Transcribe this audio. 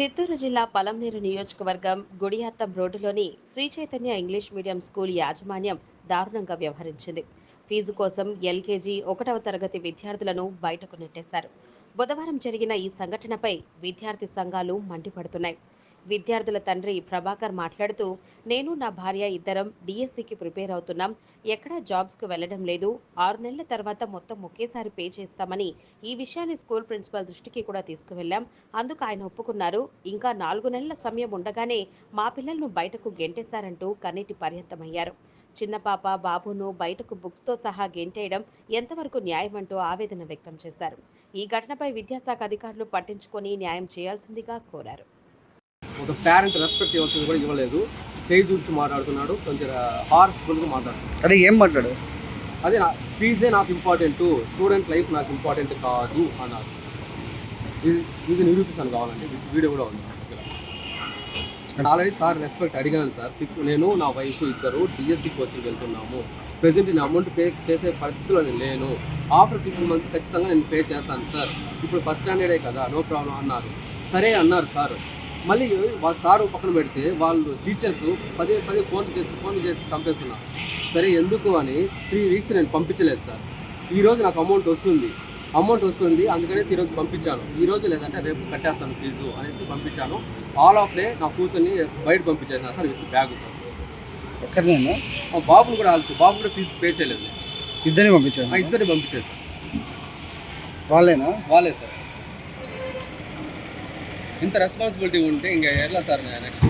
చిత్తూరు జిల్లా పలంనేరు నియోజకవర్గం గుడియాత్తం రోడ్డులోని Sri Chaitanya English medium school యాజమాన్యం దారుణంగా వ్యవహరించింది. ఫీజు కోసం ఎల్కేజీ ఒకటవ తరగతి విద్యార్థులను బయటకు నెట్టేశారు. బుధవారం జరిగిన ఈ సంఘటనపై విద్యార్థి సంఘాలు మండిపడుతున్నాయి. విద్యార్థుల తండ్రి ప్రభాకర్ మాట్లాడుతూ నేను నా భార్య ఇద్దరం డిఎస్సికి ప్రిపేర్ అవుతున్నాం. ఎక్కడా జాబ్స్కు వెళ్ళడం లేదు. ఆరు నెలల తర్వాత మొత్తం ఒకేసారి పే చేస్తామని ఈ విషయాన్ని స్కూల్ ప్రిన్సిపల్ దృష్టికి కూడా తీసుకువెళ్ళాం. అందుకు ఆయన ఒప్పుకున్నారు. ఇంకా నాలుగు నెలల సమయం ఉండగానే మా పిల్లలను బయటకు గెంటేశారంటూ కన్నీటి పర్యంతమయ్యారు చిన్న పాప బాబును బయటకు బుక్స్తో సహా గెంటేయడం ఎంతవరకు న్యాయమంటూ ఆవేదన వ్యక్తం చేశారు. ఈ ఘటనపై విద్యాశాఖ అధికారులు పట్టించుకొని న్యాయం చేయాల్సిందిగా కోరారు. ఒక పేరెంట్ రెస్పెక్ట్ ఇవ్వాల్సింది కూడా ఇవ్వలేదు. చేయి చూపించి మాట్లాడుతున్నాడు. కొంచెం హార్స్ఫుల్గా మాట్లాడుతున్నాడు. అదే ఏం మాట్లాడు అదే నా ఫీజే నాకు ఇంపార్టెంట్ స్టూడెంట్ లైఫ్ నాకు ఇంపార్టెంట్ కాదు అన్నారు ఇది ఇది నిరూపిస్తాను కావాలంటే వీడియో కూడా ఉంది ఆల్రెడీ సార్ రెస్పెక్ట్ అడిగాను సార్ సిక్స్ నేను నా వైఫ్ ఇద్దరు డిఎస్సి కోచింగ్ వెళ్తున్నాము. ప్రెసెంట్ నేను అమౌంట్ పే చేసే పరిస్థితిలో నేను లేను. ఆఫ్టర్ సిక్స్ మంత్స్ ఖచ్చితంగా నేను పే చేస్తాను సార్ ఇప్పుడు ఫస్ట్ స్టాండర్డే కదా నో ప్రాబ్లం అన్నారు. సరే అన్నారు సార్ మళ్ళీ వాళ్ళ సారు పక్కన పెడితే వాళ్ళు టీచర్స్ పదే పదే ఫోన్ చేసి ఫోన్ చేసి చంపేస్తున్నారు సరే ఎందుకు అని త్రీ వీక్స్ నేను పంపించలేదు సార్. ఈ రోజు నాకు అమౌంట్ వస్తుంది. అమౌంట్ వస్తుంది అందుకనేసి ఈరోజు పంపించాను. ఈ రోజు లేదంటే రేపు కట్టేస్తాను ఫీజు అనేసి పంపించాను. ఆల్ ఆఫ్ డే నా కూతుర్ని బయట పంపించేసాను సార్ విత్ బ్యాగ్. ఒక్కరినేనా మా బాబుని కూడా ఆల్సి బాబు కూడా ఫీజు పే చేయలేదు. ఇద్దరిని పంపించాను ఇద్దరిని పంపించేసాను వాళ్ళేనా? వాళ్ళే సార్. ఇంత రెస్పాన్సిబిలిటీ ఉంటే ఇంకా ఎట్లా సార్ నెక్స్ట్